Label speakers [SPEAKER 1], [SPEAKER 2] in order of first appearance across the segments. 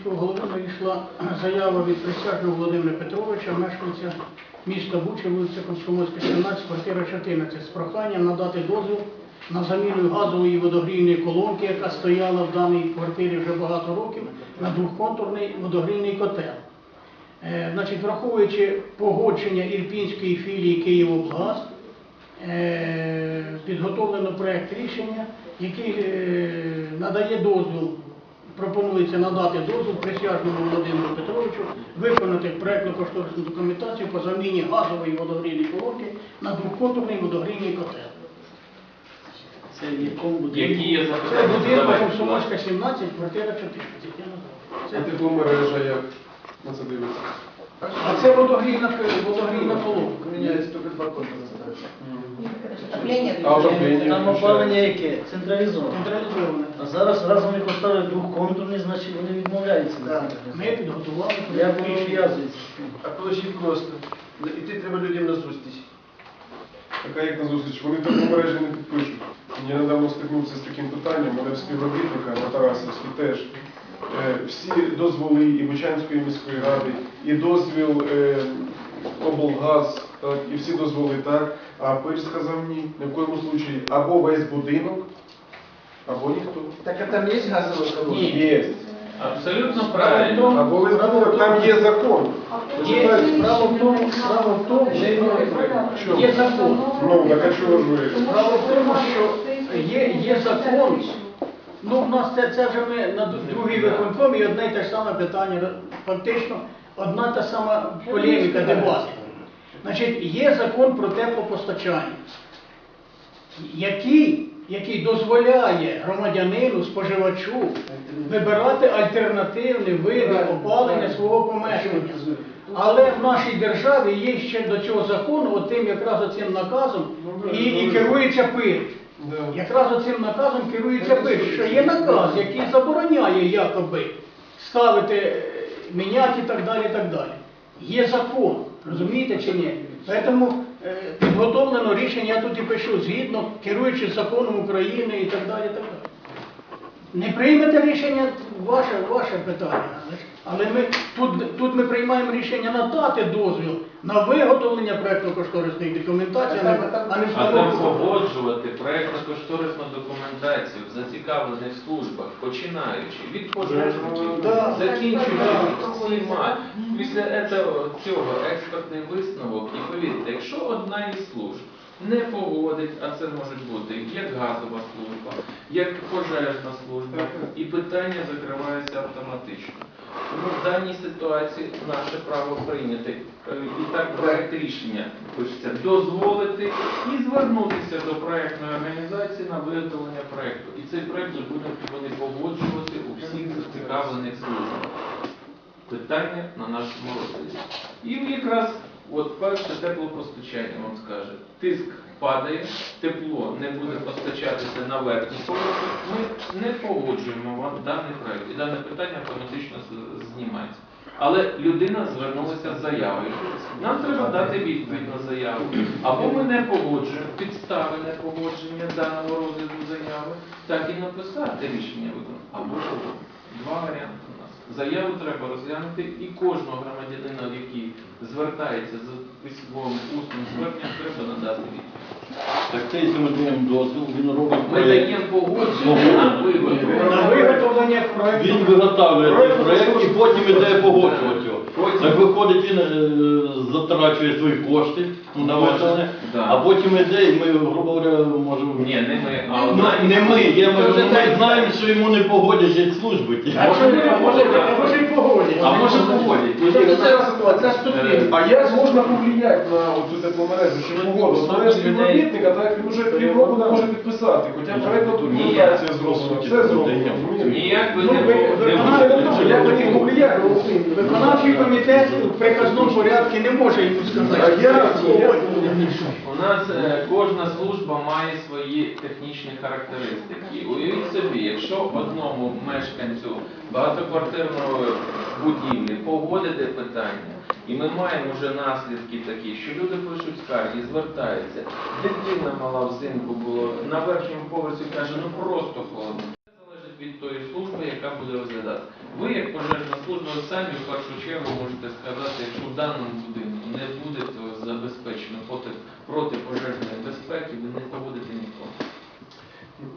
[SPEAKER 1] міського голови надійшла заява від присяжного Володимира Петровича, мешканця міста Буча, вулиця Комсомольська, 17, квартира 14, з проханням надати дозвіл на заміну газової водогрійної колонки, яка стояла в даній квартирі вже багато років, на двохконтурний водогрійний котел. Е, Значить, враховуючи погодження Ірпінської філії «Київоблгаз», е, підготовлено проект рішення, який е, надає дозвіл, пропонується надати дозвіл присяжному Володимиру Петровичу виконати проектно-кошторисну документацію по заміні газової водогрійної колонки на двоконтурний водогрійний котел.
[SPEAKER 2] Це в якому буде?
[SPEAKER 3] Які є
[SPEAKER 1] Це
[SPEAKER 3] запитання?
[SPEAKER 1] будинок Комсомольська, 17, квартира 14. Я назвав.
[SPEAKER 4] Це
[SPEAKER 1] Це-
[SPEAKER 4] тепломережа як на це дивиться.
[SPEAKER 1] А це водогрійна, водогрійна колонка.
[SPEAKER 5] Меняется только два.
[SPEAKER 6] Отопление
[SPEAKER 4] А отопление?
[SPEAKER 2] Там опалення яке? Централізоване.
[SPEAKER 1] Централізована.
[SPEAKER 2] А зараз раз вони поставили двохконтурний, значить вони відмовляються. від
[SPEAKER 1] Ми підготували
[SPEAKER 2] воно
[SPEAKER 1] рішення.
[SPEAKER 2] в'язується?
[SPEAKER 5] А получить просто. Іти треба людям на зустріч.
[SPEAKER 4] Така як на зустріч, вони тепломережі не підпишуть. Я недавно стикнувся з таким питанням, мене співробітника на Тарасівській теж. Е, Всі дозволи і Бучанської міської ради, і дозвіл е, облгаз, так, і всі дозволи так. А Пир сказав ні, ні в коєму случаї або весь будинок, або ніхто.
[SPEAKER 5] Так а там є газова колонка?
[SPEAKER 4] Є.
[SPEAKER 3] Абсолютно правильно.
[SPEAKER 4] Або весь будинок, там є закон.
[SPEAKER 1] Є справа в тому, справа в тому, що є закон.
[SPEAKER 4] Ну, так а чого ж ви?
[SPEAKER 1] Справа в тому, що є, є закон. Ну, в нас це, це вже ми на д- другий виконком і одне й те ж саме питання, фактично одна та сама полеміка, дебати. Значить, є закон про теплопостачання, який, який дозволяє громадянину, споживачу вибирати альтернативні види опалення свого помешкання. Але в нашій державі є ще до цього закону, от тим якраз оцим наказом, і, і керується пир. Якраз оцим наказом керується що є наказ, який забороняє якоби ставити, е, міняти і так далі. і так далі. Є закон, розумієте чи ні? Тому е, підготовлено рішення, я тут і пишу, згідно керуючись законом України і так далі. і так далі. Не приймете рішення, ваше, ваше питання. але ми, тут, тут ми приймаємо рішення надати дозвіл на виготовлення проєктно-кошторисної документації, а не, а не
[SPEAKER 3] А погоджувати проєктно-кошторисну документацію в зацікавлених службах, починаючи від пожежників,
[SPEAKER 1] Да.
[SPEAKER 3] закінчуючи всіма. Після цього експертний висновок, і повірте, якщо одна із служб не погодить, а це може бути як газова служба, як пожежна служба, і питання закривається автоматично. Тому в даній ситуації наше право прийняти е, і так проект рішення пишеться дозволити і звернутися до проектної організації на виготовлення проекту. І цей проект будуть вони погоджувати у всіх зацікавлених службах. Питання на нашому розгляді. І якраз от перше теплопостачання вам скаже. Тиск падає, тепло не буде постачатися на верхній поверхні. Ми не погоджуємо вам даний проект. І дане питання автоматично знімається. Але людина звернулася з заявою. Нам треба дати відповідь на заяву. Або ми не погоджуємо підстави непогодження даного розгляду заяви, так і написати рішення. Або два варіанти. Заяву треба розглянути і кожного громадянина, який звертається за письмовим усним зверненням, треба надати відповідь.
[SPEAKER 7] Так це, якщо ми даємо дозвіл, він робить
[SPEAKER 3] Ми
[SPEAKER 7] проєкт.
[SPEAKER 3] даємо погодження на
[SPEAKER 1] На
[SPEAKER 3] виготовлення.
[SPEAKER 1] проєкту.
[SPEAKER 7] Він виготовлює цей проєкт і потім іде погоджувати його. Так виходить, він е, затрачує свої кошти на виготовлення,
[SPEAKER 3] Да.
[SPEAKER 7] а потім іде, і ми, грубо говоря, можемо...
[SPEAKER 3] Ні, не ми, а
[SPEAKER 7] Ну,
[SPEAKER 3] одна
[SPEAKER 7] не ми, я ми
[SPEAKER 3] так-
[SPEAKER 7] знаємо, що йому не погодять як служби. ті.
[SPEAKER 1] А що може, а може і погодять.
[SPEAKER 3] А може погодять.
[SPEAKER 1] Ну, це ступінь.
[SPEAKER 4] А як можна повлияти на цю тепломережу, щоб погоду? Знаєш співробітника, так він вже півроку не може підписати, хоча проєктна документація зроблена, все зроблено.
[SPEAKER 3] Ніяк ви
[SPEAKER 1] Ну,
[SPEAKER 3] не
[SPEAKER 1] виконавчий-
[SPEAKER 3] можете.
[SPEAKER 4] Як на них повлияти?
[SPEAKER 1] Виконавчий комітет в приказному порядку не може йому сказати.
[SPEAKER 4] А я-
[SPEAKER 3] У нас е, кожна служба має свої технічні характеристики. Уявіть собі, якщо одному мешканцю багатоквартирної будівлі погодити питання, і ми маємо вже наслідки такі, що люди пишуть скарги, звертаються. Дитина мала взимку було на верхньому поверсі каже, ну просто холодно. Це залежить від тої служби, яка буде розглядати. Ви, як пожежна служба, самі в першу чергу можете сказати, якщо в даному будинку не буде то забезпечено проти, проти пожежної безпеки, ви не поводите нікого.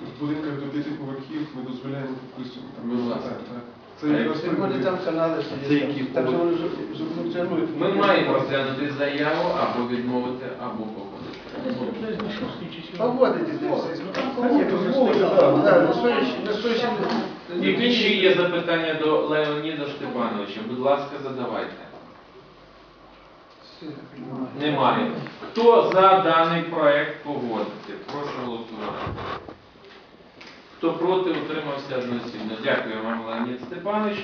[SPEAKER 4] В будинках до п'яти поверхів ми дозволяємо підписувати.
[SPEAKER 3] Будь.
[SPEAKER 4] Так, так. Це
[SPEAKER 3] А
[SPEAKER 4] якраз
[SPEAKER 5] Тим більше там канали
[SPEAKER 7] Це
[SPEAKER 5] сидять.
[SPEAKER 7] які
[SPEAKER 5] Там же вони ж- ж функціонують.
[SPEAKER 3] Ми маємо розглянути заяву або відмовити, або погодити.
[SPEAKER 1] Це не шостий чи сьомий.
[SPEAKER 5] Погодите десь.
[SPEAKER 1] Ну.
[SPEAKER 3] Які ще є запитання до Леоніда Штепановича? Будь ласка, задавайте. Немає. Хто за даний проект погодити? Прошу голосувати. Хто проти, утримався одноцінно. Дякую вам, Леонід Степанович.